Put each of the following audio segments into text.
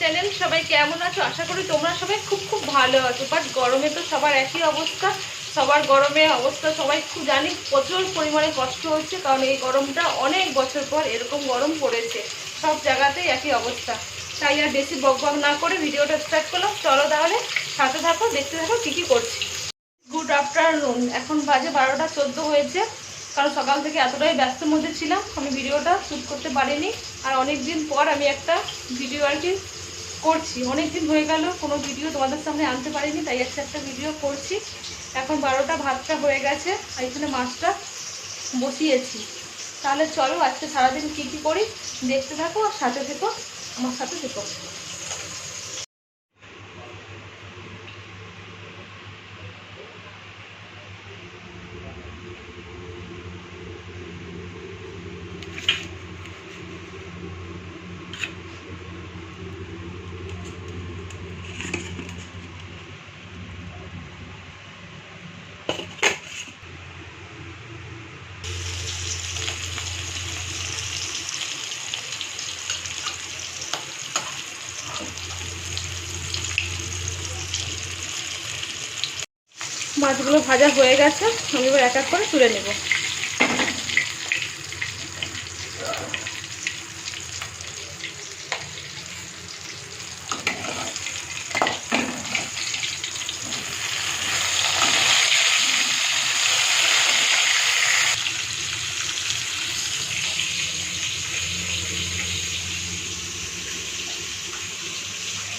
Channel সবাই কেমন আছো? আশা করি তোমরা সবাই খুব খুব ভালো আছো। বাট গরমে তো সবার একই অবস্থা। সবার গরমে অবস্থা সবাই খুব জানি প্রচুর পরিমাণে কষ্ট হচ্ছে, কারণ এই গরমটা অনেক বছর পর এরকম গরম পড়েছে। সব জায়গাতেই একই অবস্থা। তাই আর বেশি বক বক না করে ভিডিওটা স্টার্ট করলাম। চলো তাহলে সাথে থাকো, দেখতে থাকো কী কী করছি। গুড আফটারনুন এখন বাজে বারোটা চোদ্দ হয়েছে। কারণ সকাল থেকে এতটাই ব্যস্তের মধ্যে ছিলাম, আমি ভিডিওটা শ্যুট করতে পারিনি। আর অনেক দিন পর আমি একটা ভিডিও আর কি করছি। অনেক দিন হয়ে গেল, কোনো ভিডিও তোমাদের সামনে আনতে পারিনি, তাই একটা একটা ভিডিও করছি। এখন বারোটা, ভাতটা হয়ে গেছে, আর এখানে মাছটা বসিয়েছি। তাহলে চলো আজকে সারাদিন কী কী করি? দেখতে থাকো আর সাথে থেকো, আমার সাথে থেকো। মাছগুলো ভাজা হয়ে গেছে, আমি এবার এক এক করে তুলে নেব।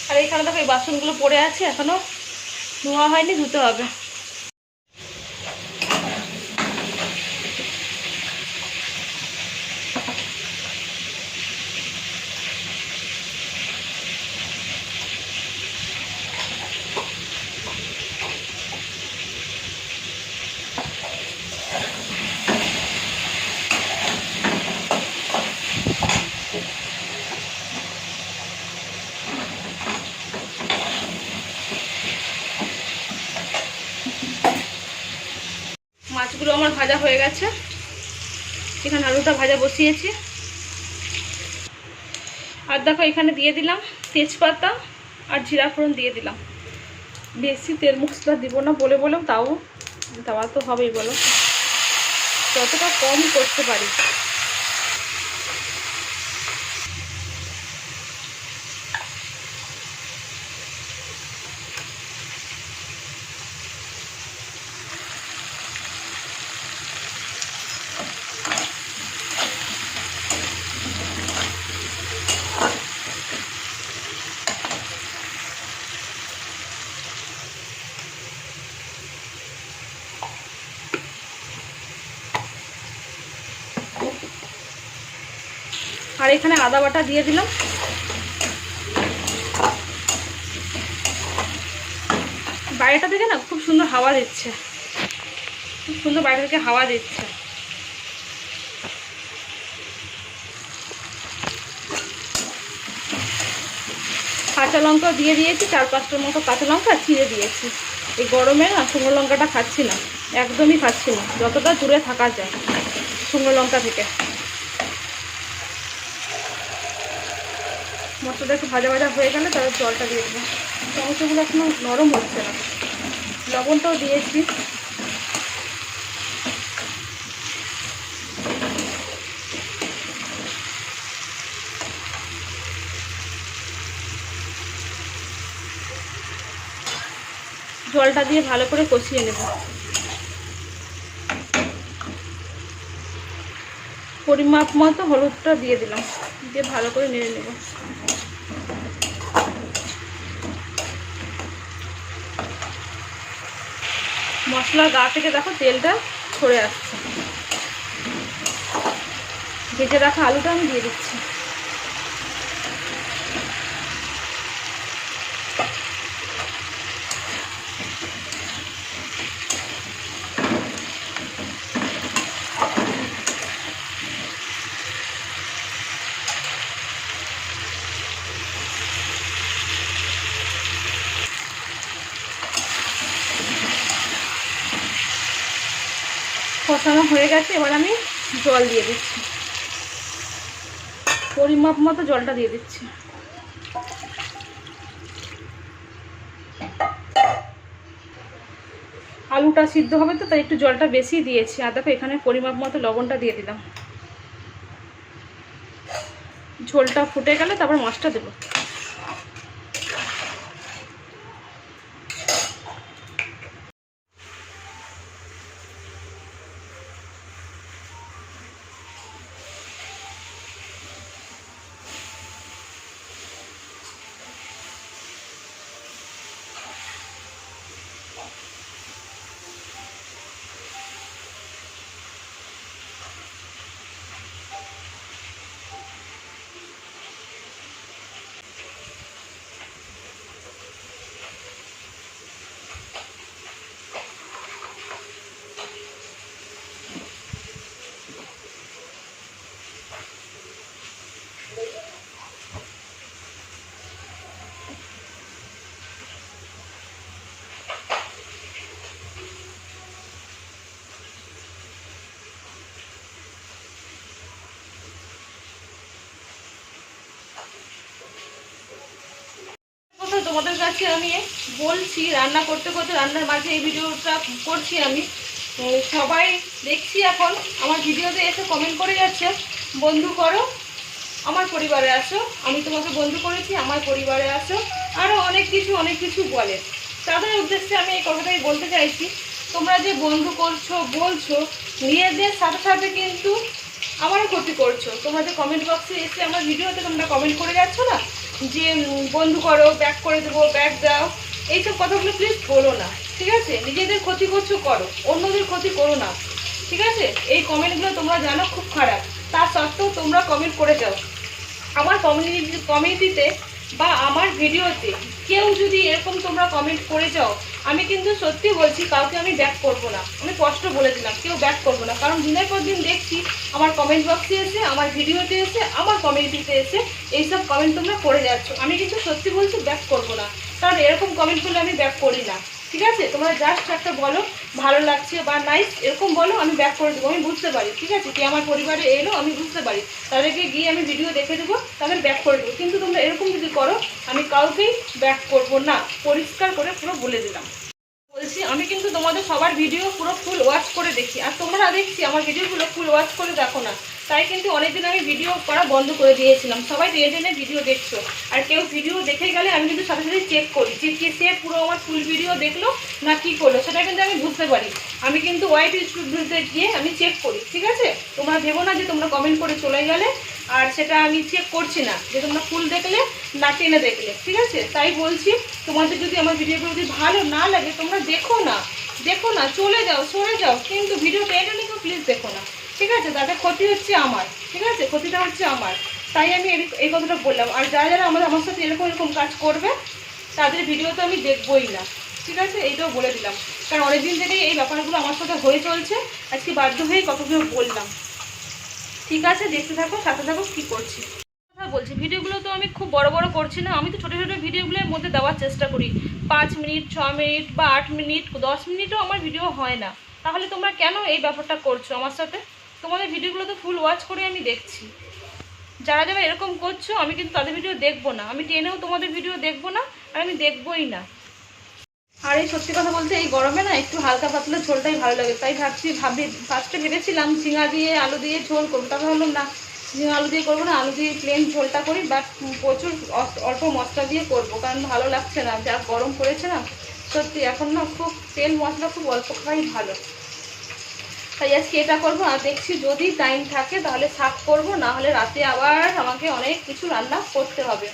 আর এইখানে দেখো এই বাসনগুলো পড়ে আছে, এখনও ধোয়া হয়নি, ধুতে হবে মাছগুলো আমার ভাজা হয়ে গেছে। এখানে আলুটা ভাজা বসিয়েছি। আর দেখো, এখানে দিয়ে দিলাম তেজপাতা আর জিরা ফোড়ন দিয়ে দিলাম। বেশি তেল মশলা দিব না, বলে বললাম তাও দেওয়া তো হবেই বলো। যতটা কম করতে পারি। আর এখানে আদা বাটা দিয়ে দিলাম। বাইরেটা থেকে না খুব সুন্দর হাওয়া দিচ্ছে। খুব সুন্দর বাইরে থেকে হাওয়া দিচ্ছে। কাঁচা লঙ্কা দিয়ে দিয়েছি, চার পাঁচটার মতো কাঁচা লঙ্কা ছিঁড়ে দিয়েছি। এই গরমে না শুকনো লঙ্কাটা খাচ্ছি না, একদমই খাচ্ছি না, যতটা দূরে থাকা যায় শুকনো লঙ্কা থেকে। মশলাটা একটু ভাজা ভাজা হয়ে গেলে তারপর জলটা দিয়ে দেবো। টমেটোগুলো এখনও নরম হচ্ছে না। লবণটাও দিয়েছি। জলটা দিয়ে ভালো করে কষিয়ে নেব। পরিমাপ মতো হলুদটা দিয়ে দিলাম। দিয়ে ভালো করে নেড়ে নেব। মশলার গা থেকে দেখো তেলটা ছড়ে আসছে। ভেজে রাখা আলুটা আমি দিয়ে দিচ্ছি। কষানো হয়ে গেছে, এবার আমি জল দিয়ে দিচ্ছি। পরিমাপ মতো জলটা দিয়ে দিচ্ছি। আলুটা সিদ্ধ হবে তো, তাই একটু জলটা বেশি দিয়েছি। আর দেখো, এখানে পরিমাপ মতো লবণটা দিয়ে দিলাম। ঝোলটা ফুটে গেলে তারপর মাছটা দেবো। তোমাদের কাছে আমি বলছি, রান্না করতে করতে রান্নার মাঝে এই ভিডিওটা করছি আমি। সবাই দেখছি এখন, আমার ভিডিওতে এসে কমেন্ট করে যাচ্ছে, বন্ধু করো, আমার পরিবারে আসো, আমি তোমাকে বন্ধু করেছি, আমার পরিবারে আসো আরও অনেক কিছু অনেক কিছু বলে। তাদের উদ্দেশ্যে আমি এই কথাটাই বলতে চাইছি, তোমরা যে বন্ধু করছ, বলছো, নিজেদের সাথে সাথে কিন্তু আমারও ক্ষতি করছ। তোমরা যে কমেন্ট বক্সে এসে আমার ভিডিওতে তোমরা কমেন্ট করে যাচ্ছ না যে বন্ধু করো ব্যাক করে দেবো ব্যাক দাও, এইসব কথাগুলো প্লিজ বলো না, ঠিক আছে? নিজেদের ক্ষতি করছ, করো, অন্যদের ক্ষতি করো না, ঠিক আছে? এই কমেন্টগুলো তোমরা জানো খুব খারাপ, তা সত্ত্বেও তোমরা কমেন্ট করে যাও। আমার কমিউনিটি কমিউনিটিতে বা আমার ভিডিওতে কেউ যদি এরকম তোমরা কমেন্ট করে যাও, আমি কিন্তু সত্যি বলছি কাউকে আমি ব্যাক করব না। আমি স্পষ্ট বলে দিলাম, কেউ ব্যাক করব না। কারণ দিনের পর দিন দেখছি আমার কমেন্ট বক্সে এসে, আমার ভিডিওতে এসে, আমার কমিউনিটিতে এসে এইসব কমেন্ট তোমরা করে যাচ্ছ। আমি কিন্তু সত্যি বলছি ব্যাক করব না। কারণ এরকম কমেন্ট করলে আমি ব্যাক করি না। ঠিক আছে? তোমরা জাস্ট একটা বলো, ভালো লাগছে বা নাইস এরকম বলো, আমি ব্যাক করে দেবো, আমি বুঝতে পারি, ঠিক আছে? কি আমার পরিবারে এলো, আমি বুঝতে পারি। তাদেরকে গিয়ে আমি ভিডিও দেখে দেবো, তাদের ব্যাক করে দেবো। কিন্তু তোমরা এরকম যদি করো, আমি কাউকেই ব্যাক করব না। পরিষ্কার করে পুরো বলে দিলাম। বলছি, আমি কিন্তু তোমাদের সবার ভিডিও পুরো ফুল ওয়াচ করে দেখি। আর তোমরা দেখছি, আমার ভিডিওগুলো ফুল ওয়াচ করে দেখো না। তাই কিন্তু অনেকদিন আমি ভিডিও করা বন্ধ করে দিয়েছিলাম। সবাই টেনে টেনে ভিডিও দেখছ। আর কেউ ভিডিও দেখে গেলে আমি কিন্তু সাথে সাথে চেক করি যে কে সে পুরো আমার ফুল ভিডিও দেখল না কি করল, সেটা কিন্তু আমি বুঝতে পারি। আমি কিন্তু ওয়াইট স্টুডিওতে গিয়ে আমি চেক করি, ঠিক আছে? তোমরা ভেবো না যে তোমরা কমেন্ট করে চলে গেলে আর সেটা আমি চেক করছি না, যে তোমরা ফুল দেখলে না টেনে দেখলে, ঠিক আছে? তাই বলছি, তোমাদের যদি আমার ভিডিওগুলো যদি ভালো না লাগে, তোমরা দেখো না দেখো না, চলে যাও, সরে যাও। কিন্তু ভিডিও টেনে নিকেও প্লিজ দেখো না। ঠিক আছে? তাতে ক্ষতি হচ্ছে আমার, ঠিক আছে? ক্ষতিটা হচ্ছে আমার। তাই আমি এই- কথাটা বললাম। আর যারা যারা আমাদের, আমার সাথে এরকম এরকম কাজ করবে, তাদের ভিডিও তো আমি দেখবই না। ঠিক আছে? এইটাও বলে দিলাম। কারণ অনেকদিন থেকেই এই ব্যাপারগুলো আমার সাথে হয়ে চলছে। আজকে বাধ্য হয়ে কতগুলো বললাম। ঠিক আছে? দেখতে থাকো, সাথে থাকো, কি করছি। কথা বলছি। ভিডিওগুলো তো আমি খুব বড় বড় করছি না। আমি তো ছোটো ছোটো ভিডিওগুলোর মধ্যে দেওয়ার চেষ্টা করি। পাঁচ মিনিট, ছ মিনিট বা আট মিনিট, দশ মিনিটও আমার ভিডিও হয় না। তাহলে তোমরা কেন এই ব্যাপারটা করছ আমার সাথে? তোমাদের ভিডিওগুলো তো ফুল ওয়াচ করে আমি দেখছি। যারা যারা এরকম করছ, আমি কিন্তু তাদের ভিডিও দেখব না। আমি টেনেও তোমাদের ভিডিও দেখব না, আর আমি দেখবোই না। আর এই সত্যি কথা বলতে, এই গরমে না একটু হালকা পাতলা ঝোলটাই ভালো লাগে। তাই ভাবছি, ভাবি ফার্স্টে ভেবেছিলাম ঝিঙা দিয়ে আলু দিয়ে ঝোল করব। তারপর ভাবলাম, না, ঝিঙা আলু দিয়ে করব না, আলু দিয়ে প্লেন ঝোলটা করি বাট প্রচুর অল্প মশলা দিয়ে করব, কারণ ভালো লাগছে না। যা গরম পড়েছে না, সত্যি এখন না খুব তেল মশলা খুব অল্প খাওয়াই ভালো। তাই আজকে এটা করব। আর দেখছি যদি টাইম থাকে তাহলে শাক করব, না হলে রাতে আবার আমাকে অনেক কিছু রান্না করতে হবে।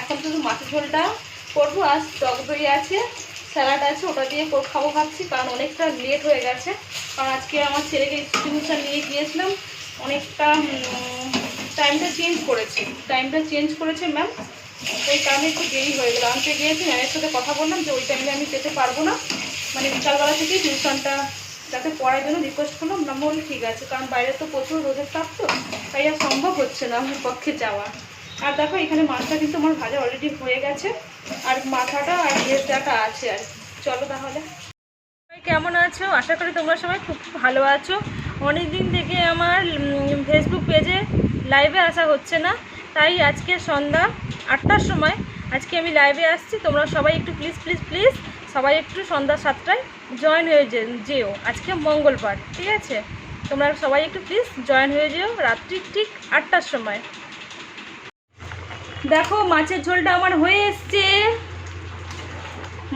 এখন শুধু মাছের ঝোলটা করব, আর টক দই আছে, স্যালাড আছে, ওটা দিয়ে খাব ভাবছি, কারণ অনেকটা লেট হয়ে গেছে। কারণ আজকে আমার ছেলেকে টিউশন নিয়ে গিয়েছিলাম, অনেকটা টাইমটা চেঞ্জ করেছে। টাইমটা চেঞ্জ করেছে ম্যাম সেই কারণে একটু দেরি হয়ে গেল। আনতে গিয়েছি ম্যামের সাথে কথা বললাম যে ওই টাইমে আমি যেতে পারব না। মানে বিকালবেলা থেকেই টিউশনটা যাতে পড়ার জন্য রিকোয়েস্ট করলাম, না বলি ঠিক আছে, কারণ বাইরে তো প্রচুর রোদের তাপ তো, তাই আর সম্ভব হচ্ছে না আমার পক্ষে যাওয়া। আর দেখো, এখানে মাছটা কিন্তু আমার ভাজা অলরেডি হয়ে গেছে, আর মাথাটা আর ভেজটাটা আছে আর। চলো তাহলে। কেমন আছো? আশা করি তোমরা সবাই খুব ভালো আছো। অনেক দিন থেকে আমার ফেসবুক পেজে লাইভে আসা হচ্ছে না, তাই আজকে সন্ধ্যা আটটার সময় আজকে আমি লাইভে আসছি। তোমরা সবাই একটু প্লিজ প্লিজ প্লিজ সবাই একটু সন্ধ্যা সাতটায় জয়েন হয়ে যেও। আজকে মঙ্গলবার, ঠিক আছে? তোমরা সবাই একটু প্লিজ জয়েন হয়ে যেও রাত্রি ঠিক আটটার সময়। দেখো, মাছের ঝোলটা আমার হয়ে এসছে।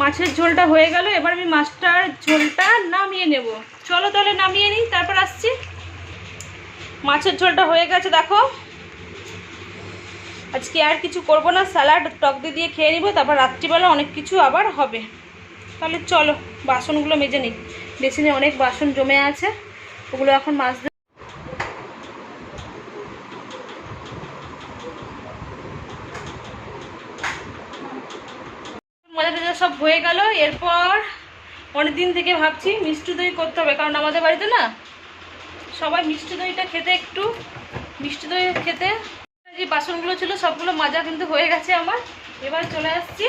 মাছের ঝোলটা হয়ে গেল, এবার আমি মাছটার ঝোলটা নামিয়ে নেব। চলো তাহলে নামিয়ে নিই, তারপর আসছি। মাছের ঝোলটা হয়ে গেছে, দেখো। আজকে আর কিছু করব না, স্যালাড, টক দিয়ে খেয়ে নিব, তারপর রাত্রিবেলা অনেক কিছু আবার হবে। তাহলে চলো, বাসনগুলো মেজে নিই। বেসিনে অনেক বাসন জমে আছে, ওগুলো এখন মাছ মজা টজা সব হয়ে গেল। এরপর অনেক দিন থেকে ভাবছি মিষ্টি দই করতে হবে, কারণ আমাদের বাড়িতে না সবাই মিষ্টি দইটা খেতে একটু, মিষ্টি দই খেতে। যে বাসনগুলো ছিল সবগুলো মাজা কিন্তু হয়ে গেছে আমার। এবার চলে আসছি।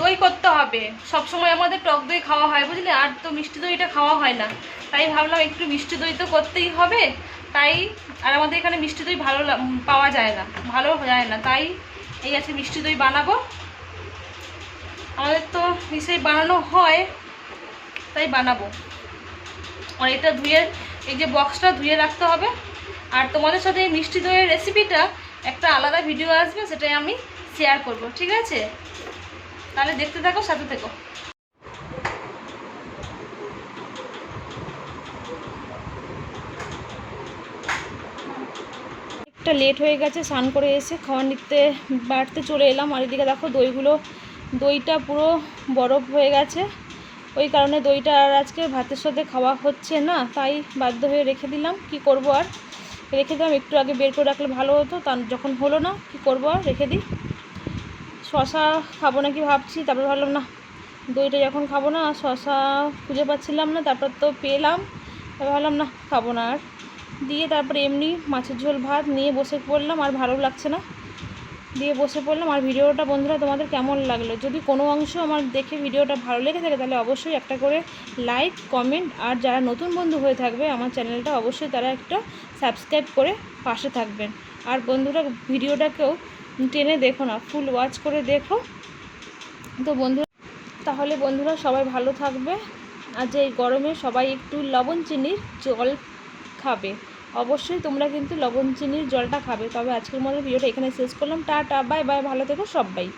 দই করতে হবে। সব সময় আমাদের টক দই খাওয়া হয় বুঝলি? আর তো মিষ্টি দইটা খাওয়া হয় না। তাই ভাবলাম একটু মিষ্টি দই তো করতেই হবে। তাই আর আমাদের এখানে মিষ্টি দই ভালো পাওয়া যায় না। ভালো যায় না। তাই এই আছে মিষ্টি দই বানাবো। আমাদের তো নিশ্চয়ই বানানো হয়, তাই বানাবো। আর এটা ধুয়ে, এই যে বক্সটা ধুয়ে রাখতে হবে। আর তোমাদের সাথে এই মিষ্টি দইয়ের রেসিপিটা একটা আলাদা ভিডিও আসবে, সেটাই আমি শেয়ার করব। ঠিক আছে? তাহলে দেখতে থাকো, সাথে থেকো। লেট হয়ে গেছে, স্নান করে এসে খাওয়ার নিতে বাড়তে চলে এলাম। আর এদিকে দেখো দইগুলো, দইটা পুরো বরফ হয়ে গেছে। ওই কারণে দইটা আর আজকে ভাতের সাথে খাওয়া হচ্ছে না, তাই বাধ্য হয়ে রেখে দিলাম। কি করব আর? রেখে দিলাম, একটু আগে বের করে রাখলে ভালো হতো তার যখন হলো না, কি করব আর? রেখে দিই। শশা খাব নাকি ভাবছি, তারপর ভাবলাম না, দইটা যখন খাব না, শশা খুঁজে পাচ্ছিলাম না, তারপর তো পেলাম, তারপর ভাবলাম না, খাব না আর। দিয়ে তারপরে এমনি মাছের ঝোল ভাত নিয়ে বসে পড়লাম, আর ভালো লাগছে না। দিয়ে বসে পড়লাম, আর ভিডিওটা বন্ধুরা তোমাদের কেমন লাগল? যদি কোনো অংশ আমার দেখে ভিডিওটা ভালো লেগে থাকে, তাহলে অবশ্যই একটা করে লাইক, কমেন্ট, আর যারা নতুন বন্ধু হয়ে থাকবে, আমার চ্যানেলটা অবশ্যই তারা একটা সাবস্ক্রাইব করে পাশে থাকবেন। আর বন্ধুরা, ভিডিওটাকেও টেনে দেখো না ফুল ওয়াচ করে দেখো। তো বন্ধুরা, তাহলে বন্ধুরা সবাই ভালো থাকবে। আর যে এই গরমে সবাই একটু লবণ চিনির জল খাবে। অবশ্যই তোমরা কিন্তু লবণ চিনির জলটা খাবে। তবে আজকের মতো ভিডিওটা এখানে শেষ করলাম। টা বাই বাই ভালো থেকো সবাই।